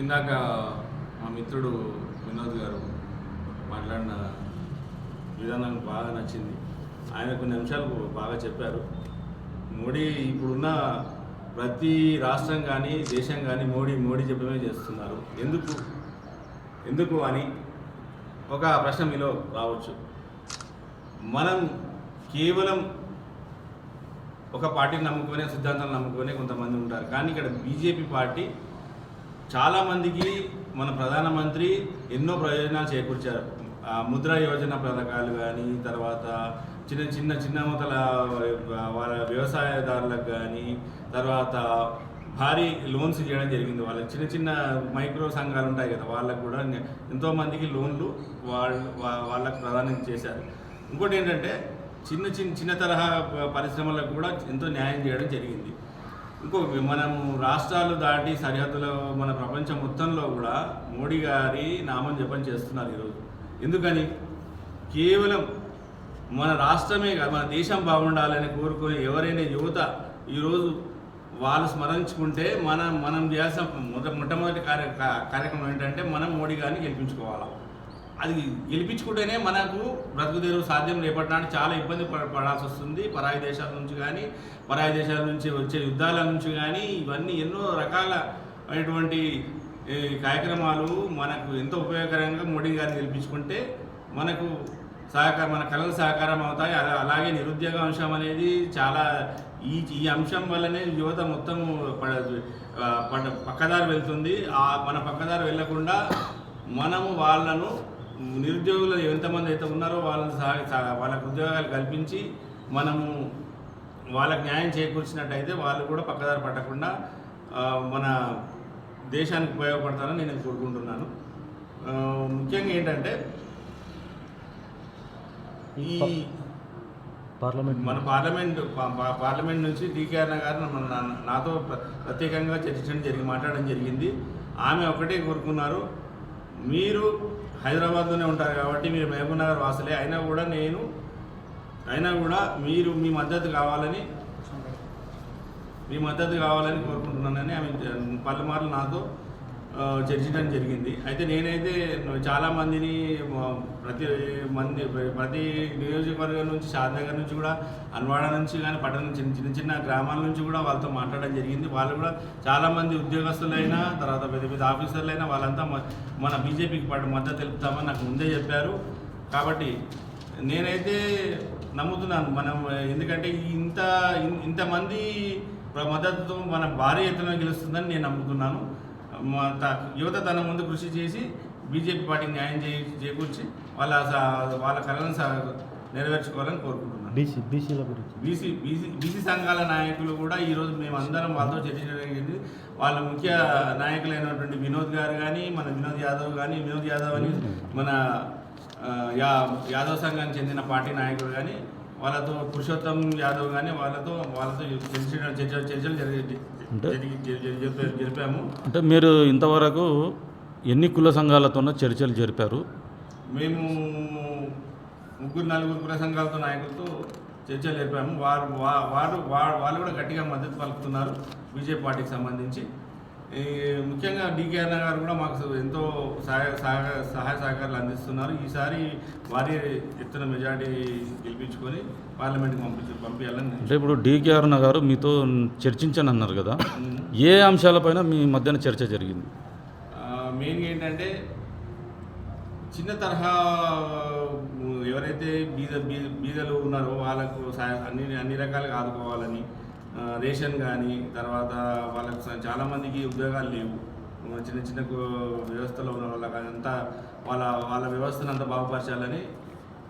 ఇందాక మా మిత్రుడు వినోద్ గారు మాట్లాడిన విధానం నాకు బాగా నచ్చింది. ఆయన కొన్ని అంశాలు బాగా చెప్పారు. మోడీ ఇప్పుడున్న ప్రతి రాష్ట్రం కానీ దేశం కానీ మోడీ మోడీ చెప్పడమే చేస్తున్నారు. ఎందుకు? ఎందుకు అని ఒక ప్రశ్న మీలో రావచ్చు. మనం కేవలం ఒక పార్టీని నమ్ముకునే సిద్ధాంతాలు నమ్ముకునే కొంతమంది ఉంటారు. కానీ ఇక్కడ బీజేపీ పార్టీ చాలామందికి మన ప్రధానమంత్రి ఎన్నో ప్రయోజనాలు చేకూర్చారు. ముద్ర యోజన పథకాలు కానీ తర్వాత చిన్న చిన్న చిన్న మొదల వాళ్ళ వ్యవసాయదారులకు కానీ తర్వాత భారీ లోన్స్ చేయడం జరిగింది. వాళ్ళకి చిన్న చిన్న మైక్రో సంఘాలు ఉంటాయి కదా వాళ్ళకు కూడా ఎంతోమందికి లోన్లు వాళ్ళు వాళ్ళకు ప్రదానం చేశారు. ఇంకోటి ఏంటంటే చిన్న చిన్న చిన్న తరహా పరిశ్రమలకు కూడా ఎంతో న్యాయం చేయడం జరిగింది. ఇంకో మనం రాష్ట్రాలు దాటి సరిహద్దులో మన ప్రపంచం మొత్తంలో కూడా మోడీ గారి నామం జపం చేస్తున్నారు ఈరోజు. ఎందుకని? కేవలం మన రాష్ట్రమే కాదు మన దేశం బాగుండాలని కోరుకునే ఎవరైనా యువత ఈరోజు వాళ్ళు స్మరించుకుంటే మనం మనం చేయాల్సిన మొద మొట్టమొదటి కార్య కార్యక్రమం ఏంటంటే మనం మోడీ గారిని గెలిపించుకోవాలి. అది గెలిపించుకుంటేనే మనకు బ్రతుకు తెరువు సాధ్యం. రేపటి నాడు చాలా ఇబ్బంది పడ- పడాల్సి వస్తుంది. పరాయి దేశాల నుంచి కానీ పరాయి దేశాల నుంచి వచ్చే యుద్ధాల నుంచి కానీ ఇవన్నీ ఎన్నో రకాల అయినటువంటి కార్యక్రమాలు మనకు ఎంతో ఉపయోగకరంగా మోడీ గారిని గెలిపించుకుంటే మనకు సహకారం మన కళలు సహకారం అవుతాయి. అలా- అలాగే నిరుద్యోగ అంశం అనేది చాలా ఈ ఈ అంశం వల్లనే యువత మొత్తం పడ పడ పక్కదారి వెళ్తుంది. ఆ మన పక్కదారి వెళ్ళకుండా మనము వాళ్ళను నిరుద్యోగులు ఎంతమంది అయితే ఉన్నారో వాళ్ళని వాళ్ళకు ఉద్యోగాలు కల్పించి మనము వాళ్ళకి న్యాయం చేకూర్చినట్టయితే వాళ్ళు కూడా పక్కదారి పట్టకుండా మన దేశానికి ఉపయోగపడతారని నేను కోరుకుంటున్నాను. ముఖ్యంగా ఏంటంటే ఈ పార్లమెంట్ మన పార్లమెంట్ పార్లమెంట్ నుంచి డీకే అన్న గారు మన- నాతో ప్ర- ప్రత్యేకంగా చర్చించడం జరిగి మాట్లాడడం జరిగింది. ఆమె ఒకటే కోరుకున్నారు. మీరు హైదరాబాద్లోనే ఉంటారు కాబట్టి మీరు మహబూబ్ నగర్ వాసులే. అయినా కూడా నేను అయినా కూడా మీరు మీ మద్దతు కావాలని మీ మద్దతు కావాలని కోరుకుంటున్నానని ఆమె పలుమార్లు నాతో చర్చించడం జరిగింది. అయితే నేనైతే చాలామందిని ప్రతి మంది ప్రతి నియోజకవర్గం నుంచి షాద్నగర్ నుంచి కూడా అన్వాడ నుంచి కానీ పట్టణం చిన్న చిన్న చిన్న గ్రామాల నుంచి కూడా వాళ్ళతో మాట్లాడడం జరిగింది. వాళ్ళు కూడా చాలామంది ఉద్యోగస్తులైనా తర్వాత పెద్ద పెద్ద ఆఫీసర్లైనా వాళ్ళంతా మన బీజేపీకి పాటు మద్దతు తెలుపుతామని నాకు ముందే చెప్పారు. కాబట్టి నేనైతే నమ్ముతున్నాను. మనం ఎందుకంటే ఇంత ఇంతమంది మద్దతుతో మన భారీ ఎత్తున గెలుస్తుందని నేను నమ్ముతున్నాను. యువత తన ముందు కృషి చేసి బీజేపీ పార్టీకి న్యాయం చే చేకూర్చి వాళ్ళ వాళ్ళ కళలను నెరవేర్చుకోవాలని కోరుకుంటున్నాను. బీసీ బీసీల గురించి. బీసీ బీసీ బీసీ సంఘాల నాయకులు కూడా ఈరోజు మేము అందరం వాళ్ళతో చర్చించడం జరిగింది. వాళ్ళ ముఖ్య నాయకులైనటువంటి వినోద్ గారు కానీ మన వినోద్ యాదవ్ కానీ వినోద్ యాదవ్ అని మన యా యాదవ్ సంఘానికి చెందిన పార్టీ నాయకులు కానీ వాళ్ళతో పురుషోత్తం యాదవ్ కానీ వాళ్ళతో వాళ్ళతో చర్చ చర్చ చర్చలు జరిపాము. అంటే మీరు ఇంతవరకు ఎన్ని కుల సంఘాలతోనో చర్చలు జరిపారు? మేము ముగ్గురు నలుగురు కుల సంఘాలతో నాయకులతో చర్చలు జరిపాము. వారు వారు వాళ్ళు కూడా గట్టిగా మద్దతు పలుకుతున్నారు. బీజేపీ పార్టీకి సంబంధించి. ఈ ముఖ్యంగా డీకే అన్న గారు కూడా మాకు ఎంతో సహాయ సహాయ సహాయ సహకారాలు అందిస్తున్నారు. ఈసారి భారీ ఎత్తున మెజార్టీ గెలిపించుకొని పార్లమెంట్కి పంపించి పంపించాలని అంటే ఇప్పుడు డీకే అరుణ గారు మీతో చర్చించని అన్నారు కదా. ఏ అంశాలపైన మీ మధ్యన చర్చ జరిగింది? మెయిన్గా ఏంటంటే చిన్న తరహా ఎవరైతే బీద బీ- బీదలు ఉన్నారో వాళ్ళకు అన్ని అన్ని రకాలుగా ఆదుకోవాలని రేషన్ కానీ తర్వాత వాళ్ళకు చాలామందికి ఉద్యోగాలు లేవు. చిన్న చిన్న వ్యవస్థలో ఉన్న వాళ్ళకి అంతా వాళ్ళ వాళ్ళ వ్యవస్థను అంతా బాగుపరచాలని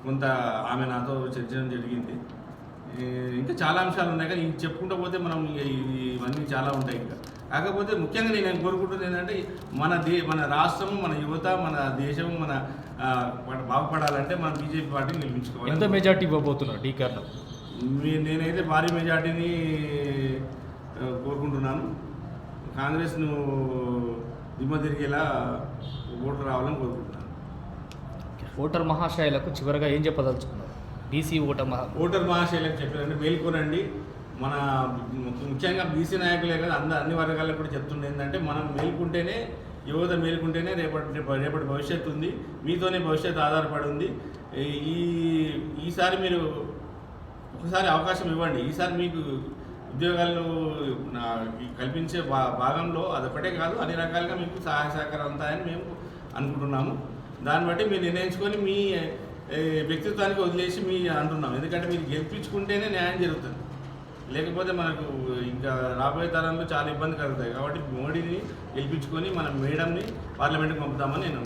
కొంత ఆమె నాతో చర్చడం జరిగింది. ఇంకా చాలా అంశాలు ఉన్నాయి కానీ చెప్పుకుంటూ పోతే మనం ఇవన్నీ చాలా ఉంటాయి ఇంకా. కాకపోతే ముఖ్యంగా నేను కోరుకుంటుంది ఏంటంటే మన దే మన రాష్ట్రం మన యువత మన దేశం మన బాగుపడాలంటే మన బీజేపీ పార్టీని ఎంత మెజార్టీ ఇవ్వబోతున్నారు డీకేర్లో నేనైతే భారీ మెజార్టీని కోరుకుంటున్నాను. కాంగ్రెస్ను దిమ్మ తిరిగేలా ఓటు రావాలని కోరుకుంటున్నాను. ఓటర్ మహాశయాలకు చివరగా ఏం చెప్పదలుచుకున్నారు? బీసీ ఓటర్ మహా ఓటర్ మహాశైలకు చెప్పారంటే మేల్కొనండి. మన ముఖ్యంగా బీసీ నాయకులే కదా అందరు అన్ని వర్గాలకు కూడా చెప్తుండే ఏంటంటే మనం మేల్కుంటేనే యువత మేలుకుంటేనే రేపటి రేప- రేపటి భవిష్యత్తు ఉంది. మీతోనే భవిష్యత్తు ఆధారపడి ఉంది. ఈ ఈసారి మీరు ఒకసారి అవకాశం ఇవ్వండి. ఈసారి మీకు ఉద్యోగాలు కల్పించే భా భాగంలో అదొకటే కాదు అన్ని రకాలుగా మీకు సహాయ సహకారం ఉంటాయని మేము అనుకుంటున్నాము. దాన్ని బట్టి మీరు నిర్ణయించుకొని మీ వ్యక్తిత్వానికి వదిలేసి మీ అంటున్నాం. ఎందుకంటే మీరు గెలిపించుకుంటేనే న్యాయం జరుగుతుంది. లేకపోతే మనకు ఇంకా రాబోయే తరంలో చాలా ఇబ్బంది కలుగుతాయి. కాబట్టి మోడీని గెలిపించుకొని మన మేడంని పార్లమెంట్కి పంపుతామని నేను